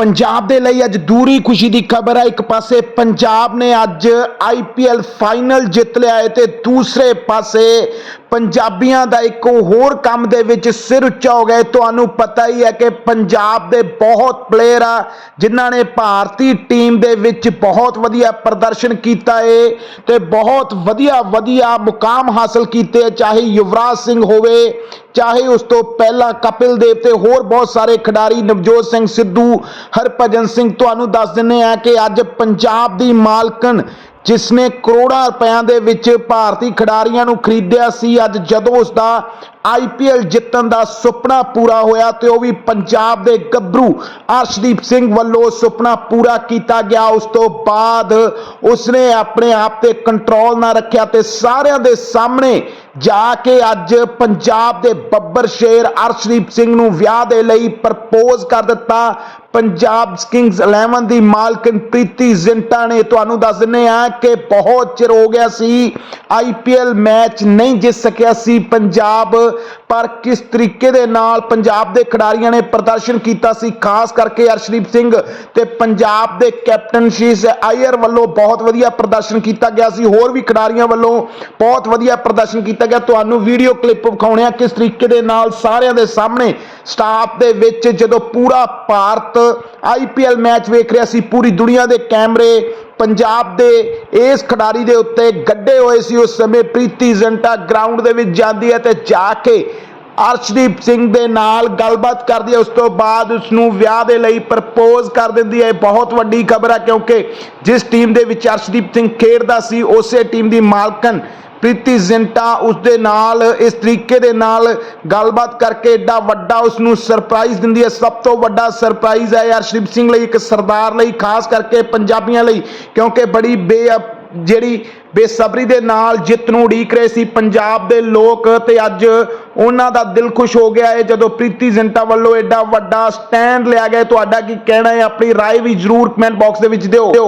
ਪੰਜਾਬ ਦੇ ਲਈ ਅੱਜ ਦੂਰੀ ਖੁਸ਼ੀ ਦੀ ਖਬਰ ਹੈ ਇੱਕ ਪਾਸੇ ਪੰਜਾਬ ਨੇ ਅੱਜ ਆਈਪੀਐਲ ਫਾਈਨਲ ਜਿੱਤ ਲਿਆ ਹੈ ਤੇ ਦੂਸਰੇ ਪਾਸੇ ਪੰਜਾਬੀਆਂ ਦਾ ਇੱਕ ਹੋਰ ਕੰਮ ਦੇ ਵਿੱਚ ਸਿਰ ਉੱਚਾ ਹੋ ਗਿਆ ਤੁਹਾਨੂੰ ਪਤਾ ਹੀ ਹੈ ਕਿ ਪੰਜਾਬ ਦੇ ਬਹੁਤ ਪਲੇਅਰ ਆ ਜਿਨ੍ਹਾਂ ਨੇ ਭਾਰਤੀ ਟੀਮ ਦੇ ਵਿੱਚ ਬਹੁਤ ਵਧੀਆ ਪ੍ਰਦਰਸ਼ਨ ਕੀਤਾ ਹੈ ਤੇ ਬਹੁਤ ਵਧੀਆ ਵਧੀਆ ਮੁਕਾਮ ਹਾਸਲ ਕੀਤੇ ਹੈ, ਚਾਹੇ ਯੁਵਰਾਜ ਸਿੰਘ ਹੋਵੇ ਚਾਹੇ ਉਸ ਤੋਂ ਪਹਿਲਾਂ ਕਪਿਲ ਦੇਵ ਤੇ ਹੋਰ ਬਹੁਤ ਸਾਰੇ ਖਿਡਾਰੀ ਨਵਜੋਤ ਸਿੰਘ ਸਿੱਧੂ ਹਰਭਜਨ ਸਿੰਘ ਤੁਹਾਨੂੰ ਦੱਸ ਦਿੰਨੇ ਆ ਕਿ ਅੱਜ ਪੰਜਾਬ ਦੀ ਮਾਲਕਣ ਜਿਸ ਨੇ ਕਰੋੜਾਂ ਰੁਪਇਆਂ ਦੇ ਵਿੱਚ ਭਾਰਤੀ ਖਿਡਾਰੀਆਂ ਨੂੰ ਖਰੀਦਿਆ ਸੀ, ਅੱਜ ਜਦੋਂ ਉਸ ਦਾ ਆਈਪੀਐਲ ਜਿੱਤਣ ਦਾ ਸੁਪਨਾ ਪੂਰਾ ਹੋਇਆ ਤੇ ਉਹ ਵੀ ਪੰਜਾਬ ਦੇ ਗੱਭਰੂ ਅਰਸ਼ਦੀਪ ਸਿੰਘ ਵੱਲੋਂ ਸੁਪਨਾ ਪੂਰਾ ਕੀਤਾ ਗਿਆ। ਉਸ ਤੋਂ ਬਾਅਦ ਉਸਨੇ ਆਪਣੇ ਆਪ ਤੇ ਕੰਟਰੋਲ ਨਾ ਰੱਖਿਆ ਤੇ ਸਾਰਿਆਂ ਦੇ ਸਾਹਮਣੇ ਜਾ ਕੇ ਅੱਜ ਪੰਜਾਬ ਦੇ ਬੱਬਰ ਸ਼ੇਰ ਅਰਸ਼ਦੀਪ ਸਿੰਘ ਨੂੰ ਵਿਆਹ ਦੇ ਲਈ ਪ੍ਰਪੋਜ਼ ਕਰ ਦਿੱਤਾ। ਪੰਜਾਬ ਕਿੰਗਸ 11 ਦੀ ਮਾਲਕਨ ਪ੍ਰੀਤੀ ਜ਼ਿੰਟਾ ਨੇ ਤੁਹਾਨੂੰ ਦੱਸ ਦਿੰਨੇ ਆ ਕਿ ਬਹੁਤ ਚਿਰ ਹੋ ਗਿਆ ਸੀ ਆਈਪੀਐਲ ਮੈਚ ਨਹੀਂ ਜਿੱਤ ਸਕਿਆ ਸੀ ਪੰਜਾਬ, ਪਰ ਕਿਸ ਤਰੀਕੇ ਦੇ ਨਾਲ ਪੰਜਾਬ ਦੇ ਖਿਡਾਰੀਆਂ ਨੇ ਪ੍ਰਦਰਸ਼ਨ ਕੀਤਾ ਸੀ, ਖਾਸ ਕਰਕੇ ਅਰਸ਼ਦੀਪ ਸਿੰਘ ਤੇ ਪੰਜਾਬ ਦੇ ਕੈਪਟਨ ਸ਼ੀਸ਼ ਆਇਰ ਵੱਲੋਂ ਬਹੁਤ ਵਧੀਆ ਪ੍ਰਦਰਸ਼ਨ ਕੀਤਾ ਗਿਆ ਸੀ। ਹੋਰ ਵੀ ਖਿਡਾਰੀਆਂ ਵੱਲੋਂ ਬਹੁਤ ਵਧੀਆ ਪ੍ਰਦਰਸ਼ਨ ਕੀਤਾ ਗਿਆ ਤੁਹਾਨੂੰ ਵੀਡੀਓ ਕਲਿੱਪ ਵਿਖਾਉਣੇ ਆ, ਕਿਸ ਤਰੀਕੇ ਦੇ ਨਾਲ ਸਾਰਿਆਂ ਦੇ ਸਾਹਮਣੇ ਸਟਾਫ ਦੇ ਵਿੱਚ ਜਦੋਂ ਪੂਰਾ ਭਾਰਤ ਆਈਪੀਐਲ ਮੈਚ ਵੇਖ ਰਿਹਾ ਸੀ, ਪੂਰੀ ਦੁਨੀਆ ਦੇ ਕੈਮਰੇ ਪੰਜਾਬ ਦੇ ਇਸ ਖਿਡਾਰੀ ਦੇ ਉੱਤੇ ਗੱਡੇ ਹੋਏ ਸੀ, ਉਸ ਸਮੇਂ ਪ੍ਰੀਤੀ ਜ਼ੰਟਾ ਗਰਾਊਂਡ ਦੇ ਵਿੱਚ ਜਾਂਦੀ ਹੈ ਤੇ ਜਾ ਕੇ ਅਰਸ਼ਦੀਪ ਸਿੰਘ ਦੇ ਨਾਲ ਗੱਲਬਾਤ ਕਰਦੀ ਹੈ, ਉਸ ਤੋਂ ਬਾਅਦ ਉਸ ਨੂੰ ਵਿਆਹ ਦੇ ਲਈ ਪ੍ਰਪੋਜ਼ ਕਰ ਦਿੰਦੀ ਹੈ। ਇਹ ਬਹੁਤ ਵੱਡੀ ਖਬਰ ਹੈ, ਕਿਉਂਕਿ ਜਿਸ ਟੀਮ ਦੇ ਵਿੱਚ ਅਰਸ਼ਦੀਪ ਸਿੰਘ ਖੇਡਦਾ ਸੀ, ਉਸੇ ਟੀਮ ਦੀ ਮਾਲਕਨ ਪ੍ਰੀਤੀ ਜ਼ਿੰਟਾ ਉਸ ਦੇ ਨਾਲ ਇਸ ਤਰੀਕੇ ਦੇ ਨਾਲ ਗੱਲਬਾਤ ਕਰਕੇ ਏਡਾ ਵੱਡਾ ਉਸ ਨੂੰ ਸਰਪ੍ਰਾਈਜ਼ ਦਿੰਦੀ ਹੈ ਸਭ ਤੋਂ ਵੱਡਾ ਸਰਪ੍ਰਾਈਜ਼ ਹੈ ਅਰਸ਼ਦੀਪ ਸਿੰਘ ਲਈ ਇੱਕ ਸਰਦਾਰ ਲਈ ਖਾਸ ਕਰਕੇ ਪੰਜਾਬੀਆਂ ਲਈ ਕਿਉਂਕਿ ਬੜੀ ਬੇ ਜਿਹੜੀ ਬੇਸਬਰੀ ਦੇ ਨਾਲ ਜਿੱਤ ਨੂੰ ਉਡੀਕ ਰਹੇ ਸੀ ਪੰਜਾਬ ਦੇ ਲੋਕ ਤੇ ਅੱਜ ਉਹਨਾਂ ਦਾ ਦਿਲ ਖੁਸ਼ ਹੋ ਗਿਆ ਹੈ ਜਦੋਂ ਪ੍ਰੀਤੀ ਜ਼ਿੰਟਾ ਵੱਲੋਂ ਐਡਾ ਵੱਡਾ ਸਟੈਂਡ ਲਿਆ ਗਿਆ ਹੈ। ਤੁਹਾਡਾ ਕੀ ਕਹਿਣਾ ਹੈ ਆਪਣੀ رائے ਵੀ ਜਰੂਰ ਕਮੈਂਟ ਬਾਕਸ ਦੇ ਵਿੱਚ ਦਿਓ